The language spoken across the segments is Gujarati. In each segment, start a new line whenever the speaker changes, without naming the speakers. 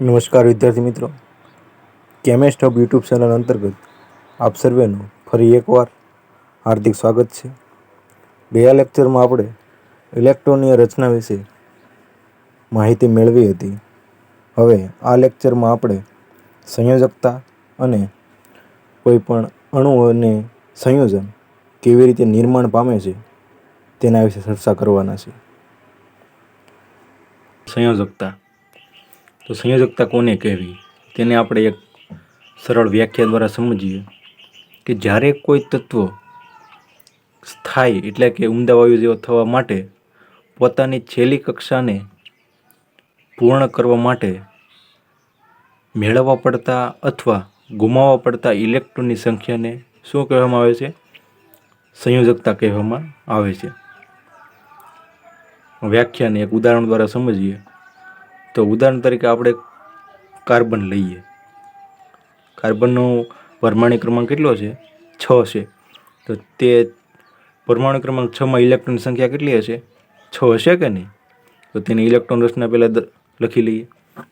નમસ્કાર વિદ્યાર્થી મિત્રો. કેમેસ્ટ હબ યુટ્યુબ ચેનલ અંતર્ગત આપ સર્વેનું ફરી એકવાર હાર્દિક સ્વાગત છે. ગયા લેક્ચરમાં આપણે ઇલેક્ટ્રોનીય રચના વિશે માહિતી મેળવી હતી. હવે આ લેક્ચરમાં આપણે સંયોજકતા અને કોઈપણ અણુ અને સંયોજન કેવી રીતે નિર્માણ પામે છે તેના વિશે ચર્ચા કરવાના છે. સંયોજકતા. તો સંયોજકતા કોને કહેવી? તેને આપણે એક સરળ વ્યાખ્યા દ્વારા સમજીએ કે જ્યારે કોઈ તત્વ સ્થાયી એટલે કે ઉમદા વાયુ જેવો થવા માટે પોતાની છેલ્લી કક્ષાને પૂર્ણ કરવા માટે મેળવવા પડતા અથવા ગુમાવવા પડતા ઇલેક્ટ્રોનની સંખ્યાને શું કહેવામાં આવે છે? સંયોજકતા કહેવામાં આવે છે. વ્યાખ્યાને એક ઉદાહરણ દ્વારા સમજીએ. તો ઉદાહરણ તરીકે આપણે કાર્બન લઈએ. કાર્બનનો પરમાણુ ક્રમાંક કેટલો છે? છ છે. તો તે પરમાણુ ક્રમાંક છમાં ઇલેક્ટ્રોન સંખ્યા કેટલી હશે? છ હશે કે નહીં? તો તેની ઇલેક્ટ્રોન રચના પહેલાં લખી લઈએ.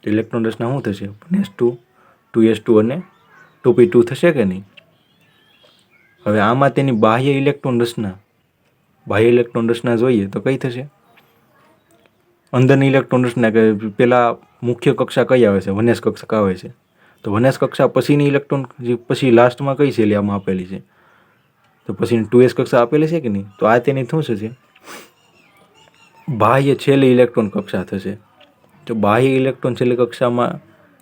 તો ઇલેક્ટ્રોન રચના શું થશે? S two two s two અને ટુ પી ટુ થશે કે નહીં? હવે આમાં તેની બાહ્ય ઇલેક્ટ્રોન રચના, બાહ્ય ઇલેક્ટ્રોન રચના જોઈએ તો કઈ થશે? અંદરની ઇલેક્ટ્રોનિક્સને કે પહેલાં મુખ્ય કક્ષા કઈ આવે છે? વનેશ કક્ષા આવે છે? તો વનેશ કક્ષા પછીની ઇલેક્ટ્રોન પછી લાસ્ટમાં કઈ શૈલી આમાં આપેલી છે? તો પછી ટુ એસ કક્ષા આપેલી છે કે નહીં? તો આ તેની શું છે બાહ્ય છેલ્લી ઇલેક્ટ્રોન કક્ષા થશે. તો બાહ્ય ઇલેક્ટ્રોન છેલ્લી કક્ષામાં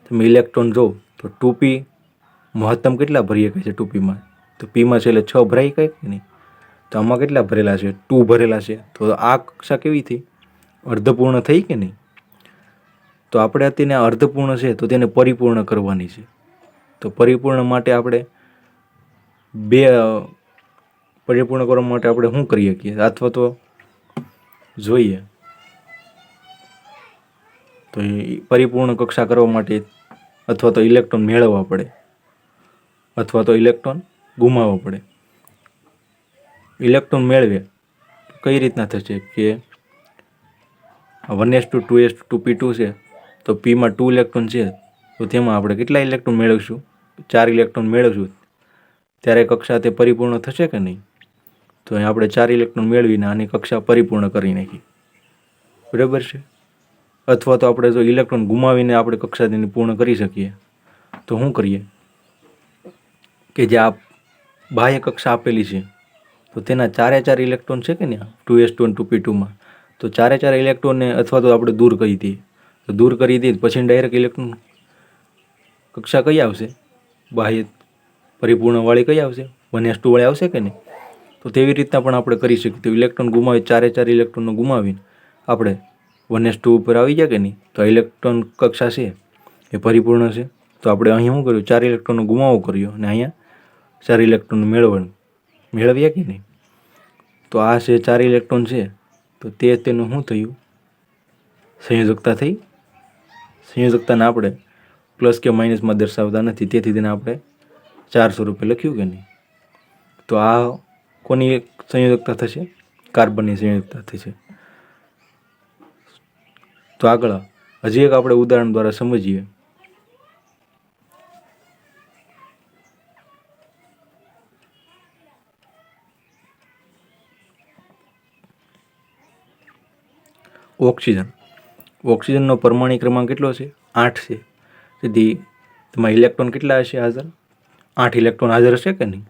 તમે ઇલેક્ટ્રોન જો તો ટુ પી મહત્તમ કેટલા ભરી શકે છે ટુ પીમાં તો પીમાં છેલ્લે છ ભરાઈ કંઈક કે નહીં? તો આમાં કેટલા ભરેલા છે? ટુ ભરેલા છે. તો આ કક્ષા કેવી થઈ? અર્ધપૂર્ણ થઈ કે નહીં? તો આપણે તેને અર્ધપૂર્ણ છે, તો તેને પરિપૂર્ણ કરવાની છે. તો પરિપૂર્ણ માટે આપણે બે પરિપૂર્ણ કરવા માટે આપણે શું કરી શકીએ? અથવા તો જોઈએ. તો પરિપૂર્ણ કક્ષા કરવા માટે અથવા તો ઇલેક્ટ્રોન મેળવવા પડે. અથવા તો ઇલેક્ટ્રોન ગુમાવવા પડે. ઇલેક્ટ્રોન મેળવે. કઈ રીતના થશે કે one s two two s two, p two છે, તો પીમાં ટુ ઇલેક્ટ્રોન છે, તો તેમાં આપણે કેટલા ઇલેક્ટ્રોન મેળવશું? ચાર ઇલેક્ટ્રોન મેળવશું. ત્યારે કક્ષા તે પરિપૂર્ણ થશે કે નહીં? તો અહીં આપણે ચાર ઇલેક્ટ્રોન મેળવીને આની કક્ષા પરિપૂર્ણ કરી નાખી. બરાબર છે? અથવા તો આપણે જો ઇલેક્ટ્રોન ગુમાવીને આપણે કક્ષા તેની પૂર્ણ કરી શકીએ, તો શું કરીએ? કે જે આ બાહ્ય કક્ષા આપેલી છે, તો તેના ચારે ચાર ઇલેક્ટ્રોન છે કે નહીં? ટુ એસ ટુ અને ટુ પી ટુમાં. તો ચારે ચાર ઇલેક્ટ્રોનને અથવા તો આપણે દૂર કરી દઈએ. તો દૂર કરી દઈએ પછી ડાયરેક્ટ ઇલેક્ટ્રોન કક્ષા કઈ આવશે? બાહ્ય પરિપૂર્ણવાળી કઈ આવશે? વન એસ ટુવાળી આવશે કે નહીં? તો તેવી રીતના પણ આપણે કરી શકીએ. તો ઇલેક્ટ્રોન ગુમાવી ચારે ચાર ઇલેક્ટ્રોનનો ગુમાવીને આપણે વન એસ ટુ ઉપર આવી ગયા કે નહીં? તો આ ઇલેક્ટ્રોન કક્ષા છે, એ પરિપૂર્ણ છે. તો આપણે અહીંયા શું કર્યું? ચાર ઇલેક્ટ્રોનનો ગુમાવો કર્યો અને અહીંયા ચાર ઇલેક્ટ્રોન મેળવવાનું મેળવ્યા કે નહીં? તો આ છે ચાર ઇલેક્ટ્રોન છે. તો તે તેનું શું થયું? સંયોજકતા થઈ? સંયોજકતાને આપણે પ્લસ કે માઇનસમાં દર્શાવતા નથી. તેથી તેને આપણે ચાર સ્વરૂપે લખ્યું કે નહીં? તો આ કોની સંયોજકતા થશે? કાર્બનની સંયોજકતા થશે. તો આગળ, હજી એક આપણે ઉદાહરણ દ્વારા સમજીએ. ઓક્સિજન. ઓક્સિજનનો પરમાણુ ક્રમાંક કેટલો છે? આઠ છે. તેથી તેમાં ઇલેક્ટ્રોન કેટલા હશે હાજર? આઠ ઇલેક્ટ્રોન હાજર હશે કે નહીં?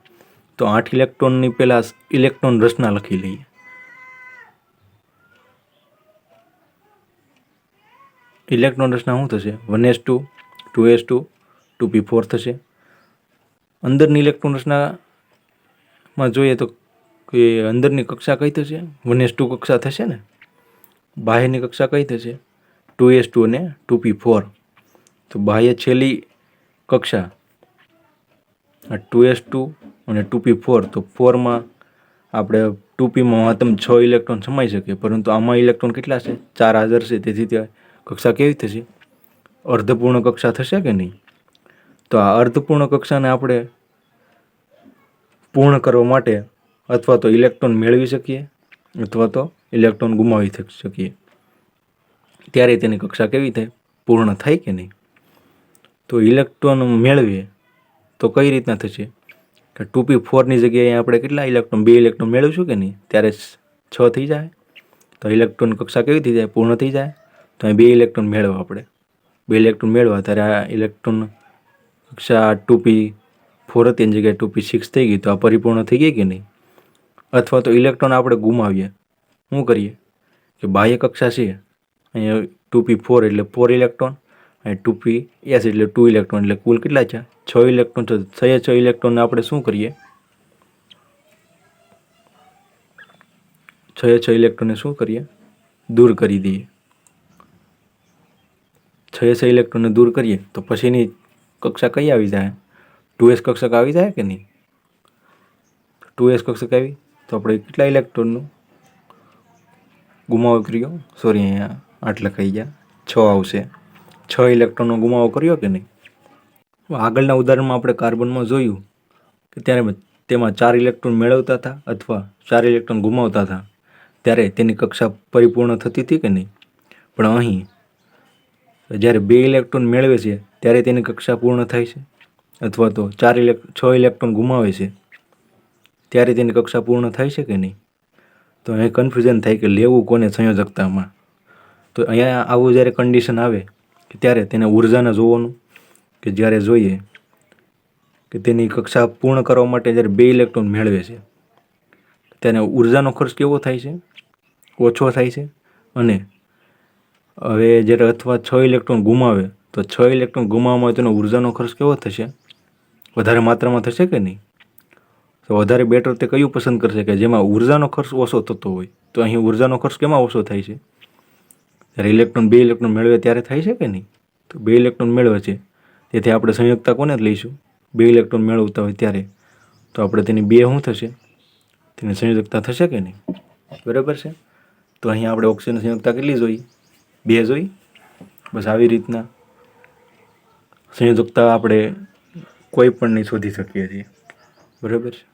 તો આઠ ઇલેક્ટ્રોનની પહેલાં ઇલેક્ટ્રોન રચના લખી લઈએ. ઇલેક્ટ્રોન રચના શું થશે? One s two two s two two p four થશે. અંદરની ઇલેક્ટ્રોન રચનામાં જોઈએ તો કે અંદરની કક્ષા કઈ થશે? વન એસ ટુ કક્ષા થશે ને? બાહ્યની કક્ષા કઈ થશે? ટુ એસ ટુ અને ટુ પી ફોર. તો બાહ્ય છેલ્લી કક્ષા. આ ટુ એસ ટુ અને ટુ પી ફોર. તો ફોરમાં આપણે ટુ પીમાં મહત્તમ છ ઇલેક્ટ્રોન સમાઈ શકે પરંતુ આમાં ઇલેક્ટ્રોન કેટલા છે? ચાર હાજર છે. તેથી તે કક્ષા કેવી થશે? અર્ધપૂર્ણ કક્ષા થશે કે નહીં? તો આ અર્ધપૂર્ણ કક્ષાને આપણે પૂર્ણ કરવા માટે અથવા તો ઇલેક્ટ્રોન મેળવી શકીએ અથવા તો ઇલેક્ટ્રોન ગુમાવી શકીએ. ત્યારે તેની કક્ષા કેવી થાય? પૂર્ણ થાય કે નહીં? તો ઇલેક્ટ્રોન મેળવીએ તો કઈ રીતના થશે? કે ટુ પી ફોરની જગ્યાએ આપણે કેટલા ઇલેક્ટ્રોન, બે ઇલેક્ટ્રોન મેળવીશું કે નહીં? ત્યારે છ થઈ જાય. તો ઇલેક્ટ્રોન કક્ષા કેવી થઈ જાય? પૂર્ણ થઈ જાય. તો અહીં બે ઇલેક્ટ્રોન મેળવવા આપણે. બે ઇલેક્ટ્રોન મેળવવા ત્યારે આ ઇલેક્ટ્રોન કક્ષા ટુ પી ફોર હતી, એની જગ્યાએ ટુ પી સિક્સ થઈ ગઈ. તો આ પરિપૂર્ણ થઈ ગઈ કે નહીં? અથવા તો ઇલેક્ટ્રોન આપણે ગુમાવીએ. શું કરીએ? કે બાહ્ય કક્ષા છે, અહીંયા ટુ પી ફોર એટલે ફોર ઇલેક્ટ્રોન અને ટુ પી એસ એટલે ટુ ઇલેક્ટ્રોન એટલે કુલ કેટલા છે? છ ઇલેક્ટ્રોન છે છ છ ઇલેક્ટ્રોનને આપણે શું કરીએ? છ છ ઇલેક્ટ્રોનને શું કરીએ? દૂર કરી દઈએ. છ છ ઇલેક્ટ્રોનને દૂર કરીએ, તો પછીની કક્ષા કઈ આવી જાય? ટુ એસ કક્ષક આવી જાય કે નહીં? ટુ એસ કક્ષક આવી? તો આપણે કેટલા ઇલેક્ટ્રોનનું ગુમાવો કર્યો? સોરી અહીંયા આટલા ખાઈ ગયા. છ આવશે. છ ઇલેક્ટ્રોનનો ગુમાવો કર્યો કે નહીં? આગળના ઉદાહરણમાં આપણે કાર્બનમાં જોયું કે ત્યારે તેમાં ચાર ઇલેક્ટ્રોન મેળવતા હતા અથવા ચાર ઇલેક્ટ્રોન ગુમાવતા હતા. ત્યારે તેની કક્ષા પરિપૂર્ણ થતી હતી કે નહીં? પણ અહીં, જ્યારે બે ઇલેક્ટ્રોન મેળવે છે, ત્યારે તેની કક્ષા પૂર્ણ થાય છે અથવા તો ચાર ઇલેક છ ઇલેક્ટ્રોન ગુમાવે છે, ત્યારે તેની કક્ષા પૂર્ણ થાય છે કે નહીં? તો અહીં કન્ફ્યુઝન થાય કે લેવું કોને સંયોજકતામાં? તો અહીંયા આવું જ્યારે કન્ડિશન આવે ત્યારે તેને ઉર્જાને જોવાનું, કે જ્યારે જોઈએ, કે તેની કક્ષા પૂર્ણ કરવા માટે જ્યારે બે ઇલેક્ટ્રોન મેળવે છે, તેને ઉર્જાનો ખર્ચ કેવો થાય છે? ઓછો થાય છે? અને હવે જ્યારે અથવા છ ઇલેક્ટ્રોન ગુમાવે, તો છ ઇલેક્ટ્રોન ગુમાવવામાં તેનો ઉર્જાનો ખર્ચ કેવો થશે? વધારે માત્રામાં થશે કે નહીં? તો વધારે બેટર તે કયું પસંદ કરશે કે જેમાં ઉર્જાનો ખર્ચ ઓછો થતો હોય? તો અહીં ઉર્જાનો ખર્ચ કેમાં ઓછો થાય છે? જ્યારે ઇલેક્ટ્રોન બે ઇલેક્ટ્રોન મેળવે ત્યારે થાય છે કે નહીં? તો બે ઇલેક્ટ્રોન મેળવે છે. તેથી આપણે સંયુક્તતા કોને લઈશું? બે ઇલેક્ટ્રોન મેળવતા હોય ત્યારે. તો આપણે તેની બે શું થશે? તેની સંયોજકતા થશે કે નહીં? બરાબર છે? તો અહીં આપણે ઓક્સિજન સંયોજકતા કેટલી જોઈ? બે જોઈ? બસ આવી રીતના સંયોજકતા આપણે કોઈ પણ નહીં શોધી શકીએ છીએ. બરાબર છે?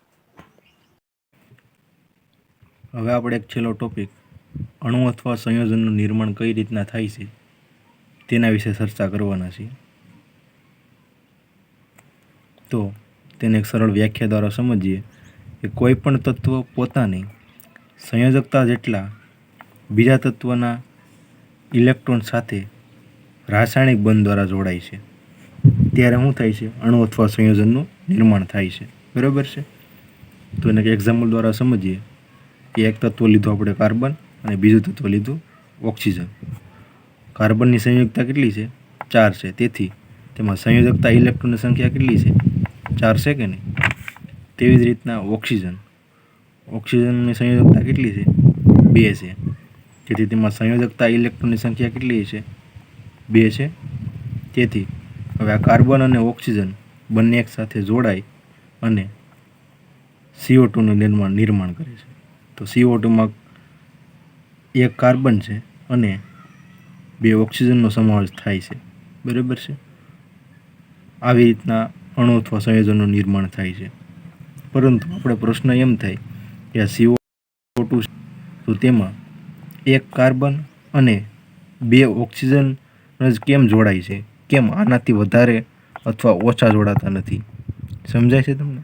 હવે આપણે એક છેલ્લો ટોપિક અણુ અથવા સંયોજનનું નિર્માણ કઈ રીતના થાય છે, તેના વિશે ચર્ચા કરવાના છીએ. તો તેને એક સરળ વ્યાખ્યા દ્વારા સમજીએ કે કોઈ પણ તત્વ પોતાની સંયોજકતા જેટલા બીજા તત્વના ઇલેક્ટ્રોન સાથે રાસાયણિક બંધ દ્વારા જોડાય છે. ત્યારે શું થાય છે? અણુ અથવા સંયોજનનું નિર્માણ થાય છે. બરાબર છે? તો એને એક્ઝામ્પલ દ્વારા સમજીએ. કે એક તત્વ લીધું આપણે કાર્બન અને બીજું તત્વ લીધું ઓક્સિજન. કાર્બનની સંયોજકતા કેટલી છે? ચાર છે. તેથી તેમાં સંયોજકતા ઇલેક્ટ્રોનની સંખ્યા કેટલી છે? ચાર છે કે નહીં? તેવી જ રીતના ઓક્સિજન. ઓક્સિજનની સંયોજકતા કેટલી છે? બે છે. તેથી તેમાં સંયોજકતા ઇલેક્ટ્રોનની સંખ્યા કેટલી છે? બે છે. તેથી હવે આ કાર્બન અને ઓક્સિજન બંને એક સાથે જોડાય અને સીઓ ટુનું નિર્માણ નિર્માણ કરે છે. તો સીઓ ટુમાં એક કાર્બન છે અને બે ઓક્સિજનનો સમાવેશ થાય છે. બરાબર છે? આવી રીતના અણુ અથવા સંયોજનનું નિર્માણ થાય છે. પરંતુ આપણે પ્રશ્ન એમ થાય કે આ સીઓ ટુ તો તેમાં એક કાર્બન અને બે ઓક્સિજન જ કેમ જોડાય છે? કેમ આનાથી વધારે અથવા ઓછા જોડાતા નથી? સમજાય છે તમને?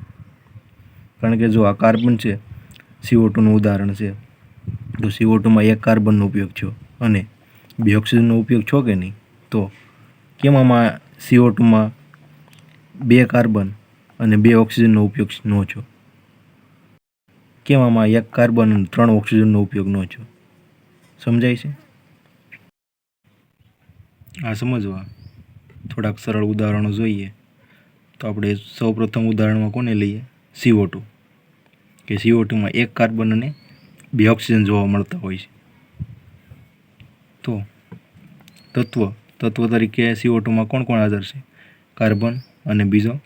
કારણ કે જો આ કાર્બન છે સીઓ ટુનું ઉદાહરણ છે. તો સીઓ ટુમાં એક કાર્બનનો ઉપયોગ થયો અને બે ઓક્સિજનનો ઉપયોગ છો કે નહીં? તો કેમ આમાં સીઓ ટુમાં બે કાર્બન અને બે ઓક્સિજનનો ઉપયોગ ન છો કેમ આમાં એક કાર્બન અને ત્રણ ઓક્સિજનનો ઉપયોગ ન છો સમજાય છે? આ સમજવા થોડાક સરળ ઉદાહરણો જોઈએ. તો આપણે સૌપ્રથમ ઉદાહરણમાં કોને લઈએ? સીઓ ટુ કે સીઓ ટુમાં એક કાર્બન અને બે ઓક્સિજન જોવા મળતા હોય છે. તો તત્વ તત્વ તરીકે સીઓ ટુમાં કોણ કોણ હાજર છે? કાર્બન અને બીજો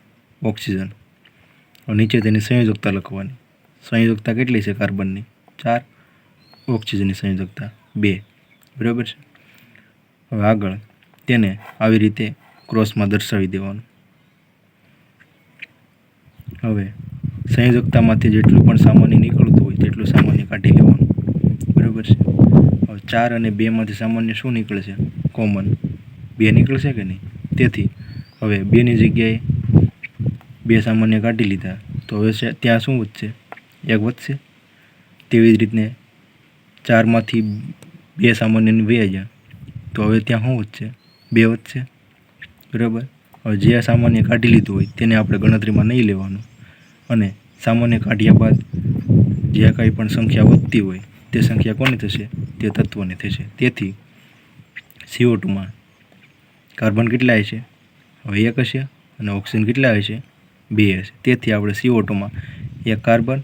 ઓક્સિજન. નીચે તેની સંયોજકતા લખવાની. સંયોજકતા કેટલી છે કાર્બનની? ચાર. ઓક્સિજનની સંયોજકતા બે. બરાબર છે? હવે આગળ તેને આવી રીતે ક્રોસમાં દર્શાવી દેવાનું. હવે સંયોજકતામાંથી જેટલું પણ સામાન્ય નીકળતું હોય તેટલું સામાન્ય કાઢી લેવાનું. બરાબર છે? હવે ચાર અને બેમાંથી સામાન્ય શું નીકળશે? કોમન. બે નીકળશે કે નહીં? તેથી, હવે બેની જગ્યાએ બે સામાન્ય કાઢી લીધા. તો હવે ત્યાં શું વધશે? એક વધશે. તેવી જ રીતને ચારમાંથી બે સામાન્ય વયા ગયા તો હવે ત્યાં શું વધશે? બે વધશે. બરાબર? હવે જે સામાન્ય કાઢી લીધું હોય તેને આપણે ગણતરીમાં નહીં લેવાનું. અને સામાન્ય કાઢ્યા બાદ જે કાંઈ પણ સંખ્યા વધતી હોય, તે સંખ્યા કોની થશે? તે તત્વની થશે. તેથી સીઓ ટુમાં કાર્બન કેટલા હશે? હવે એક હશે અને ઓક્સિજન કેટલા હશે? બે હશે. તેથી આપણે સીઓ ટુમાં એક કાર્બન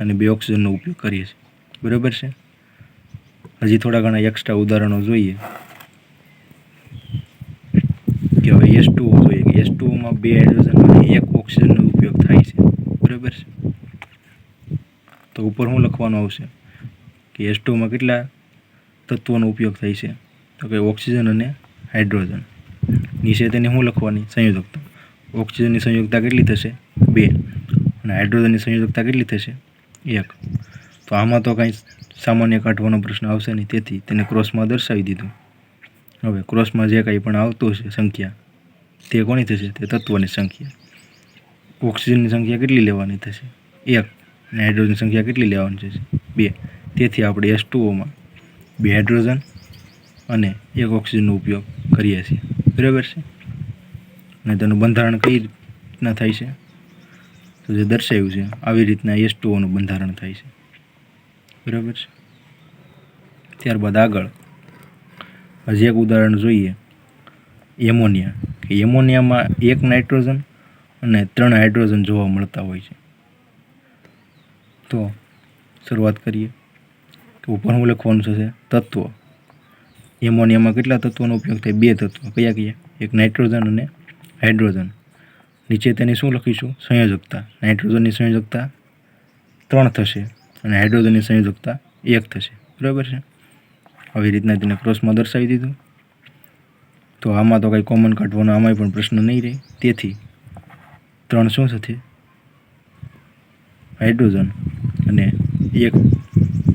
અને બે ઓક્સિજનનો ઉપયોગ કરીએ છીએ. બરાબર છે? હજી થોડા ઘણા એક્સ્ટ્રા ઉદાહરણો જોઈએ. કે હવે એસ ટુ જોઈએ કે એસ ટુમાં બે અને એક ઓક્સિજનનો ઉપયોગ થાય છે બરાબર. છે તો ઉપર શું લખવાનું આવશે? કે એસ ટુમાં કેટલા તત્વોનો ઉપયોગ થાય છે? તો કે ઓક્સિજન અને હાઇડ્રોજન. નીચે તેને શું લખવાની? સંયોજકતા ઓક્સિજનની સંયોજકતા કેટલી થશે? બે. અને હાઇડ્રોજનની સંયોજકતા કેટલી થશે? એક. તો આમાં તો કાંઈ સામાન્ય કાઢવાનો પ્રશ્ન આવશે નહીં. તેથી તેને ક્રોસમાં દર્શાવી દીધું. હવે ક્રોસમાં જે કાંઈ પણ આવતું હશે, સંખ્યા, તે કોની થશે? તે તત્વોની સંખ્યા. ઓક્સિજનની સંખ્યા કેટલી લેવાની થશે? એક, અને હાઇડ્રોજનની સંખ્યા કેટલી લેવાની થશે? બે, તેથી આપણે એસ ટુઓમાં બે હાઇડ્રોજન અને એક ઓક્સિજનનો ઉપયોગ કરીએ છીએ. બરાબર છે? અને તેનું બંધારણ કઈ રીતના થાય છે? તો જે દર્શાવ્યું છે, આવી રીતના એસ ટુઓનું બંધારણ થાય છે. બરાબર છે? ત્યારબાદ આગળ, હજી એક ઉદાહરણ જોઈએ. એમોનિયા. કે એમોનિયામાં એક નાઇટ્રોજન અને ત્રણ હાઇડ્રોજન જોવા મળતા હોય છે. તો શરૂઆત કરીએ. કે ઉપર હું લખવાનું થશે તત્વ. એમોનિયામાં કેટલા તત્વોનો ઉપયોગ થાય? બે તત્વો. કયા કયા? એક નાઇટ્રોજન અને હાઇડ્રોજન. નીચે તેની શું લખીશું? સંયોજકતા. નાઇટ્રોજનની સંયોજકતા ત્રણ થશે અને હાઇડ્રોજનની સંયોજકતા એક થશે. બરાબર છે? આવી રીતના તેને ક્રોસમાં દર્શાવી દીધું. તો આમાં તો કંઈ કોમન કાઢવાનો આમાંય પણ પ્રશ્ન નહીં રહે. તેથી ત્રણ શું થશે હાઇડ્રોજન અને એક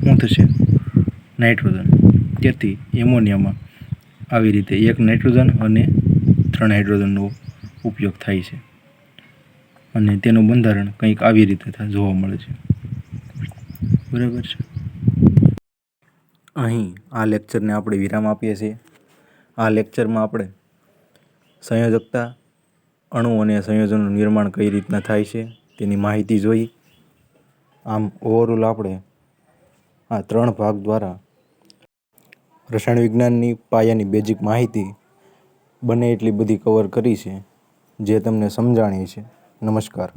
શું થશે નાઇટ્રોજન. તેથી એમોનિયામાં આવી રીતે એક નાઇટ્રોજન અને ત્રણ હાઇડ્રોજનનો ઉપયોગ થાય છે. અને તેનું બંધારણ કંઈક આવી રીતે જોવા મળે છે. બરાબર છે? અહીં આ લેક્ચરને આપણે વિરામ આપીએ છીએ. આ લેક્ચરમાં આપણે સંયોજકતા અણુ અને સંયોજનનું નિર્માણ કઈ રીતના થાય છે, તેની માહિતી જોઈ. આમ ઓવરઓલ આપણે આ ત્રણ ભાગ દ્વારા રસાયણ વિજ્ઞાનની પાયાની બેઝિક માહિતી બને એટલી બધી કવર કરી છે, જે તમને સમજાણી છે. નમસ્કાર.